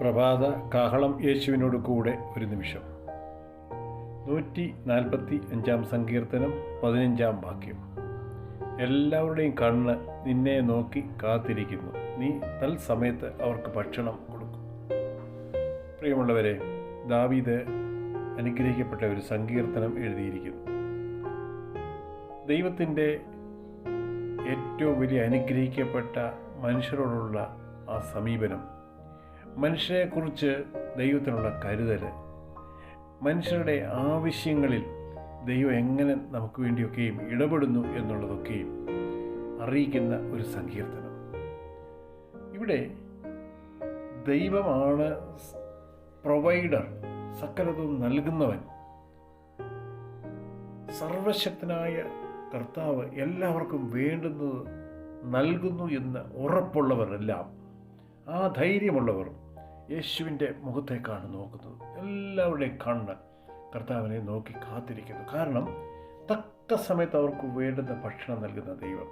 പ്രഭാത കാഹളം യേശുവിനോട് കൂടെ ഒരു നിമിഷം. നൂറ്റി നാൽപ്പത്തി അഞ്ചാം സങ്കീർത്തനം പതിനഞ്ചാം വാക്യം. എല്ലാവരുടെയും കണ്ണ് നിന്നെ നോക്കി കാത്തിരിക്കുന്നു. നീ തൽസമയത്ത് അവർക്ക് ഭക്ഷണം കൊടുക്കും. പ്രിയമുള്ളവരെ ദാവീദ് അനുഗ്രഹിക്കപ്പെട്ട ഒരു സങ്കീർത്തനം എഴുതിയിരിക്കുന്നു. ദൈവത്തിന്റെ ഏറ്റവും വലിയ അനുഗ്രഹിക്കപ്പെട്ട മനുഷ്യരോടുള്ള ആ സമീപനം മനുഷ്യരെക്കുറിച്ച് ദൈവത്തിനുള്ള കരുതൽ മനുഷ്യരുടെ ആവശ്യങ്ങളിൽ ദൈവം എങ്ങനെ നമുക്ക് വേണ്ടിയൊക്കെയും ഇടപെടുന്നു എന്നുള്ളതൊക്കെയും അറിയിക്കുന്ന ഒരു സങ്കീർത്തനം. ഇവിടെ ദൈവമാണ് പ്രൊവൈഡർ സകലതും നൽകുന്നവൻ. സർവശക്തനായ കർത്താവ് എല്ലാവർക്കും വേണ്ടുന്നത് നൽകുന്നു എന്ന് ഉറപ്പുള്ളവർ എല്ലാം ആ ധൈര്യമുള്ളവർ യേശുവിന്റെ മുഖത്തേക്കാണ് നോക്കുന്നത്. എല്ലാവരുടെയും കണ്ണ് കർത്താവിനെ നോക്കി കാത്തിരിക്കുന്നു. കാരണം തക്ക സമയത്ത് അവർക്ക് വേണ്ടുന്ന ഭക്ഷണം നൽകുന്ന ദൈവം.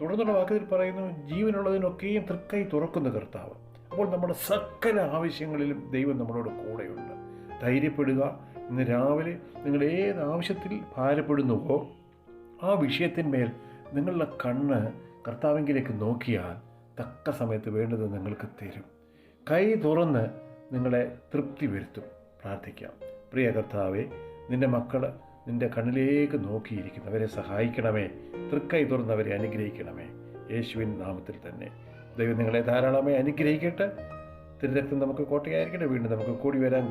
തുടർന്നുള്ള വാക്കുകൾ പറയുന്നു ജീവനുള്ളതിനൊക്കെയും തൃക്കൈ തുറക്കുന്ന കർത്താവ്. അപ്പോൾ നമ്മുടെ സകല ആവശ്യങ്ങളിലും ദൈവം നമ്മളോട് കൂടെയുണ്ട്. ധൈര്യപ്പെടുക. ഇന്ന് രാവിലെ നിങ്ങൾ ഏത് ആവശ്യത്തിൽ ഭാരപ്പെടുന്നുവോ ആ വിഷയത്തിന്മേൽ നിങ്ങളുടെ കണ്ണ് കർത്താവിങ്കിലേക്ക് നോക്കിയാൽ തക്ക സമയത്ത് വേണ്ടത് നിങ്ങൾക്ക് തരും. കൈ തുറന്ന് നിങ്ങളെ തൃപ്തി വരുത്തും. പ്രാർത്ഥിക്കാം. പ്രിയ കർത്താവെ നിന്റെ മക്കൾ നിന്റെ കണ്ണിലേക്ക് നോക്കിയിരിക്കുന്നു അവരെ സഹായിക്കണമേ. തൃക്കൈ തുറന്നവരെ അനുഗ്രഹിക്കണമേ. യേശുവിൻ നാമത്തിൽ തന്നെ. ദൈവം നിങ്ങളെ ധാരാളമായി അനുഗ്രഹിക്കട്ടെ. തിരുരക്തം നമുക്ക് കോട്ടയായിരിക്കട്ടെ. വീണ്ടും നമുക്ക് കൂടി വരാൻ